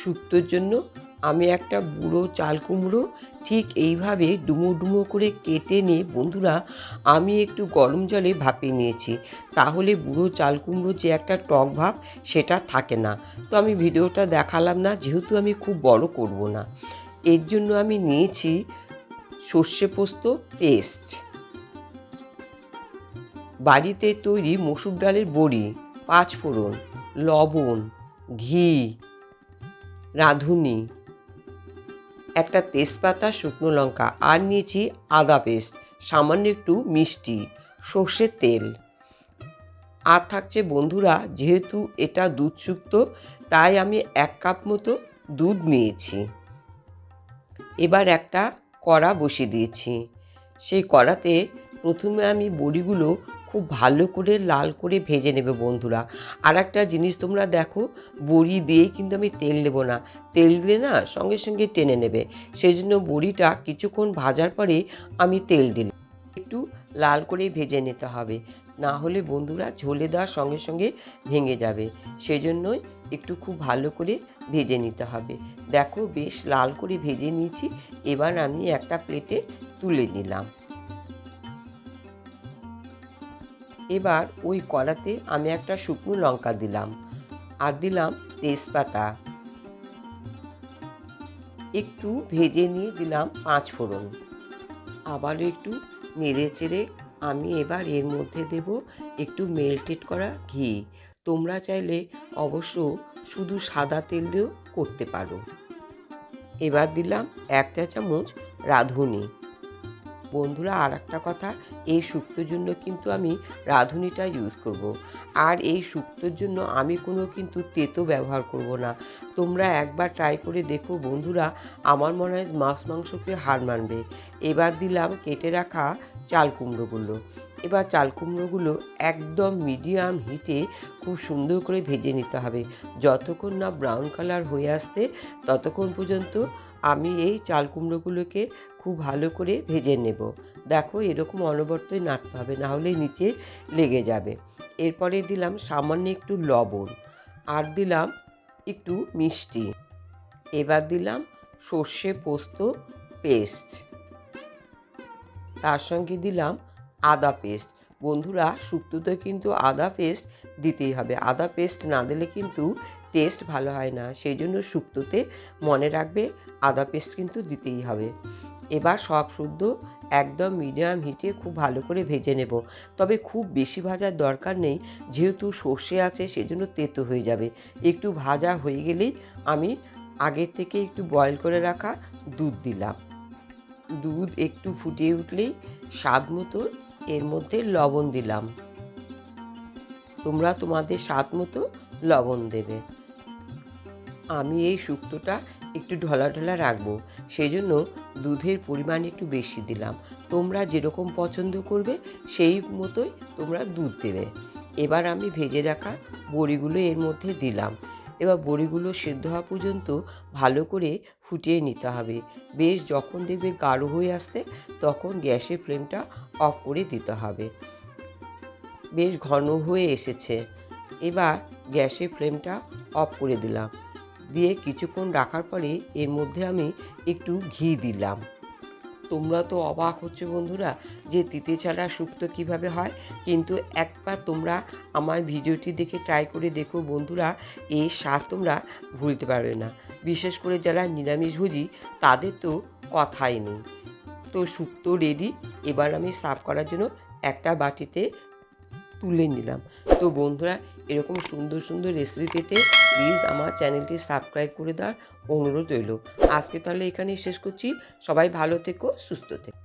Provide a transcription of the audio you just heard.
শুক্তোর জন্য আমি একটা বুড়ো চাল কুমড়ো ঠিক এইভাবে ডুমো ডুমো করে কেটে নিয়ে, বন্ধুরা, আমি একটু গরম জলে ভাপিয়ে নিয়েছি। তাহলে বুড়ো চাল কুমড়ো যে একটা টক ভাব, সেটা থাকে না। তো আমি ভিডিওটা দেখালাম না, যেহেতু আমি খুব বড় করব না। এর জন্য আমি নিয়েছি সর্ষে পোস্ত পেস্ট। বাড়িতে তৈরি মসুর ডালের বড়ি, পাঁচ ফোড়ন, লবণ, ঘি, রাঁধুনি, একটা তেজপাতা, শুকনো লঙ্কা, আর নিয়েছি আদা পেস্ট, সামান্য একটু মিষ্টি, সর্ষের তেল। আর থাকছে বন্ধুরা, যেহেতু এটা দুধ শুক্ত তাই আমি এক কাপ মতো দুধ নিয়েছি। এবার একটা কড়া বসিয়ে দিয়েছি। সেই কড়াতে প্রথমে আমি বড়িগুলো খুব ভালো করে লাল করে ভেজে নেবে বন্ধুরা। আর একটা জিনিস তোমরা দেখো, বড়ি দিয়ে কিন্তু আমি তেল দেবো না। তেল দিলে না সঙ্গে সঙ্গে টেনে নেবে। সেই জন্য বড়িটা কিছুক্ষণ ভাজার পরে আমি তেল দিলাম। একটু লাল করে ভেজে নিতে হবে। না হলে বন্ধুরা ঝোলে দেওয়ার সঙ্গে সঙ্গে ভেঙে যাবে। সেই জন্যই একটু খুব ভালো করে ভেজে নিতে হবে। দেখো বেশ লাল করে ভেজে নিয়েছি। এবার আমি একটা প্লেটে তুলে নিলাম। এবার ওই কড়াতে আমি একটা শুকনো লঙ্কা দিলাম আর দিলাম তেজপাতা। একটু ভেজে নিয়ে দিলাম পাঁচ ফোড়ন। আবারও একটু নেড়ে চেড়ে আমি এবার এর মধ্যে দেব একটু মেল্টেড করা ঘি। তোমরা চাইলে অবশ্য শুধু সাদা তেল দিয়েও করতে পারো। এবার দিলাম এক চা চামচ রাঁধুনি। বন্ধুরা আর একটা কথা, এই শুক্তোর জন্য কিন্তু আমি রাঁধুনিটা ইউজ করব। আর এই শুক্তোর জন্য আমি কোনো কিন্তু তেতো ব্যবহার করব না। তোমরা একবার ট্রাই করে দেখো বন্ধুরা, আমার মনে হয় মাছ মাংসকে হার মানবে। এবার দিলাম কেটে রাখা চাল কুমড়োগুলো এবার চাল কুমড়োগুলো একদম মিডিয়াম হিটে খুব সুন্দর করে ভেজে নিতে হবে। যতক্ষণ না ব্রাউন কালার হয়ে আসতে, ততক্ষণ পর্যন্ত আমি এই চাল কুমড়োগুলোকে খুব ভালো করে ভেজে নেব। দেখো এরকম অনবরতই নাড়তে হবে, না হলে নিচে লেগে যাবে। এরপরে দিলাম সামান্য একটু লবণ আর দিলাম একটু মিষ্টি। এবার দিলাম সর্ষে পোস্ত পেস্ট। তার সঙ্গে দিলাম আদা পেস্ট। বন্ধুরা, শুক্তোতে কিন্তু আদা পেস্ট দিতেই হবে। আদা পেস্ট না দিলে কিন্তু টেস্ট ভালো হয় না। সেই জন্য শুক্তোতে মনে রাখবে আদা পেস্ট কিন্তু দিতেই হবে। এবার সব শুদ্ধ, একদম মিডিয়াম হিটে খুব ভালো করে ভেজে নেব। তবে খুব বেশি ভাজার দরকার নেই, যেহেতু সর্ষে আছে সেজন্য তেতো হয়ে যাবে। একটু ভাজা হয়ে গেলেই আমি আগের থেকে একটু বয়েল করে রাখা দুধ দিলাম। দুধ একটু ফুটিয়ে উঠলেই স্বাদ মতো এর মধ্যে লবণ দিলাম। তোমরা তোমাদের স্বাদ মতো লবণ দেবে। আমি এই শুক্তোটা একটু ঢলা ঢলা রাখব। সেই জন্য দুধের পরিমাণ একটু বেশি দিলাম। তোমরা যেরকম পছন্দ করবে, সেই মতোই তোমরা দুধ দেবে। এবার আমি ভেজে রাখা বড়িগুলো এর মধ্যে দিলাম। এবার বড়িগুলো সেদ্ধ হওয়া পর্যন্ত ভালো করে ফুটিয়ে নিতে হবে। বেশ যখন দেখবে গাঢ় হয়ে আসছে, তখন গ্যাসের ফ্লেমটা অফ করে দিতে হবে। বেশ ঘন হয়ে এসেছে। এবার গ্যাসের ফ্লেমটা অফ করে দিলাম। দিয়ে কিছুক্ষণ রাখার পরে এর মধ্যে আমি একটু ঘি দিলাম। তোমরা তো অবাক হচ্ছে বন্ধুরা যে তিতে ছাড়া শুক্তো কীভাবে হয়। কিন্তু একবার তোমরা আমার ভিডিওটি দেখে ট্রাই করে দেখো বন্ধুরা এই স্বাদ তোমরা ভুলতে পারবে না। বিশেষ করে যারা নিরামিষভোজী তাদের তো কথাই নেই। তো শুক্তো রেডি এবার আমি সাফ করার জন্য একটা বাটিতে তুলে নিলাম। তো বন্ধুরা, এরকম সুন্দর সুন্দর রেসিপি পেতে প্লিজ আমার চ্যানেলটি সাবস্ক্রাইব করে দেওয়ার অনুরোধ রইল। আজকে তাহলে এখানেই শেষ করছি। সবাই ভালো থেকো, সুস্থ থেকো।